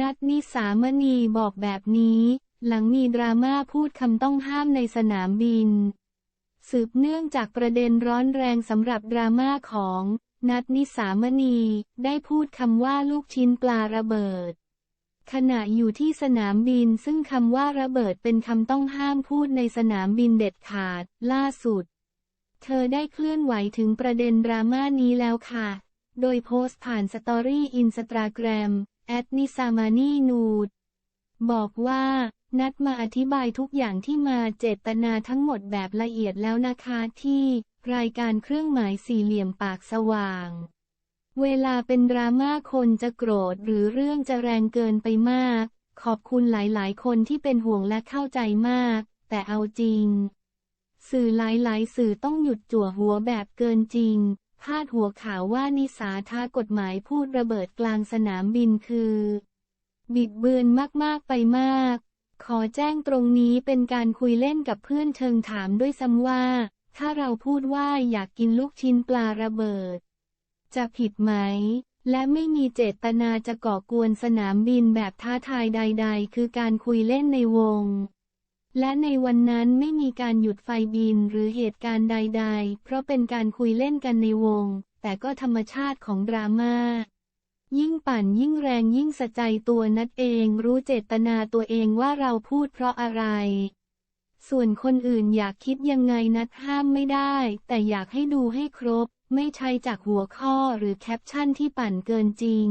นัทนิสามณีบอกแบบนี้ หลังมีดราม่าพูดคำต้องห้ามในสนามบิน สืบเนื่องจากประเด็นร้อนแรงสำหรับดราม่าของ นัทนิสามณีได้พูดคำว่าลูกชิ้นปลาระเบิด ขณะอยู่ที่สนามบินซึ่งคำว่าระเบิดเป็นคำต้องห้ามพูดในสนามบินเด็ดขาด ล่าสุด เธอได้เคลื่อนไหวถึงประเด็นดราม่านี้แล้วค่ะ โดยโพสต์ผ่านสตอรี่อินสตาแกรม แอดนิสามานีนูด บอกว่า นัดมาอธิบายทุกอย่างที่มาเจตนาทั้งหมดแบบละเอียดแล้วนะคะที่ รายการเครื่องหมายสี่เหลี่ยมปากสว่าง เวลาเป็นดราม่าคนจะโกรธหรือเรื่องจะแรงเกินไปมาก ขอบคุณหลายๆ คนที่เป็นห่วงและเข้าใจมาก แต่เอาจริง สื่อหลายๆ สื่อต้องหยุดจั่วหัวแบบเกินจริง พาดหัวข่าวว่านิสาท้ากฎหมายพูดระเบิดกลางสนามบินคือ บิดเบือนมากๆไปมาก ขอแจ้งตรงนี้เป็นการคุยเล่นกับเพื่อนเชิงถามด้วยซ้ำว่า ถ้าเราพูดว่าอยากกินลูกชิ้นปลาระเบิด จะผิดไหม และไม่มีเจตนาจะก่อกวนสนามบินแบบท้าทายใด ๆ คือการคุยเล่นในวง และในวันนั้นไม่มีการหยุดไฟบินหรือเหตุการณ์ใด ๆ เพราะเป็นการคุยเล่นกันในวง แต่ก็ธรรมชาติของดราม่า ยิ่งปั่นยิ่งแรงยิ่งสะใจตัวนัดเองรู้เจตนาตัวเองว่าเราพูดเพราะอะไร ส่วนคนอื่นอยากคิดยังไงนัดห้ามไม่ได้ แต่อยากให้ดูให้ครบ ไม่ใช่จากหัวข้อหรือแคปชั่นที่ปั่นเกินจริง